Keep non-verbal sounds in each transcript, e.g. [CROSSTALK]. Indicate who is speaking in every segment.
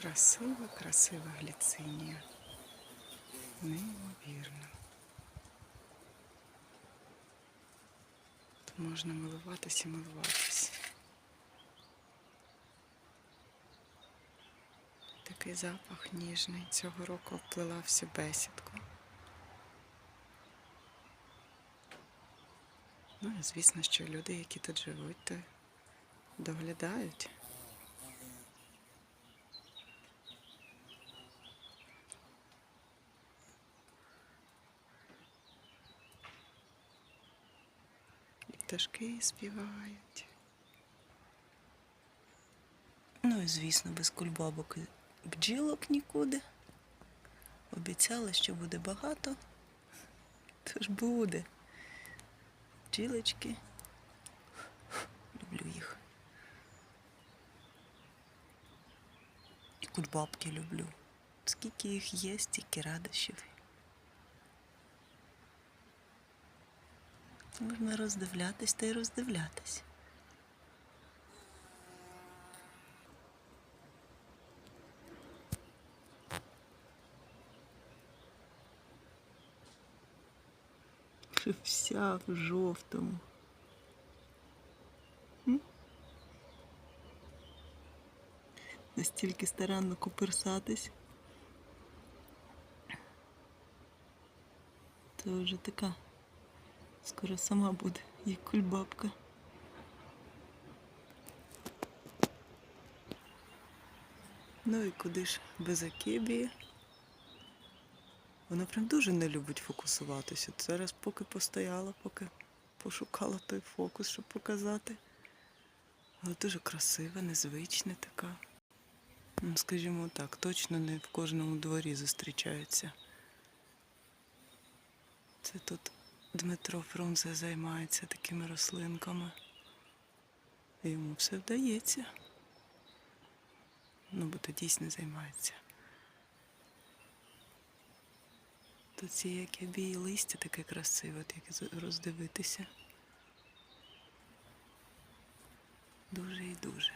Speaker 1: Красива, красива гліцинія. Неймовірно. Тут можна милуватись і милуватись. Такий запах ніжний. Цього року обплила всю бесідку. Ну і звісно, що люди, які тут живуть, то доглядають. Пташки співають.
Speaker 2: Ну і звісно, без кульбабок і бджілок нікуди. Обіцяла, що буде багато. Тож буде. Бджілочки. Люблю їх. І кульбабки люблю. Скільки їх є, стільки радощів. Можна роздивлятись та й роздивлятись. [LAUGHS] Вся в жовтому. Настільки старанно коперсатись. То вже така. Скоро сама буде, як кульбабка.
Speaker 1: Ну і куди ж без акібії? Вона прям дуже не любить фокусуватися. Зараз поки постояла, поки пошукала той фокус, щоб показати. Але дуже красива, незвична така. Ну, скажімо так, точно не в кожному дворі зустрічається. Це тут Дмитро Фрунзе займається такими рослинками. Йому все вдається. Ну, бо то дійсно займається. Тут ці як і листя таке красиве, з- роздивитися. Дуже і дуже.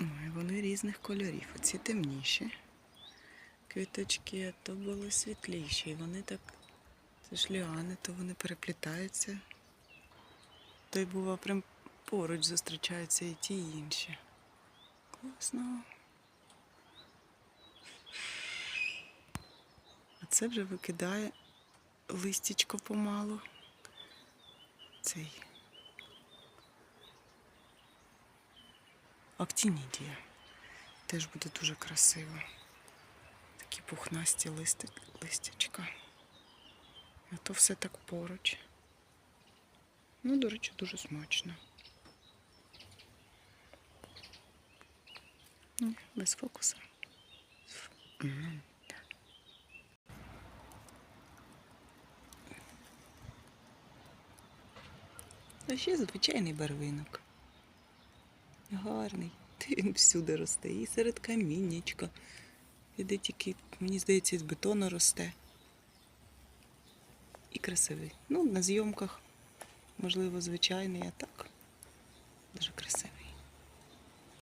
Speaker 1: Ой, вони різних кольорів. Оці темніші квіточки, а то були світліші. І вони так, це ж ліани, то вони переплітаються. То й бува прям поруч зустрічаються і ті, і інші. Класно. А це вже викидає листячко помалу. Цей. Актінідія. Теж буде дуже красиво. Такі пухнасті листи, листячка. А то все так поруч. Ну, до речі, дуже смачно. Ні, без фокуса. А ще звичайний барвинок. Гарний. Та Він всюди росте. І серед каміннячка. І де тільки, мені здається, з бетону росте. І красивий. Ну, на зйомках, можливо, звичайний, а так. Дуже красивий.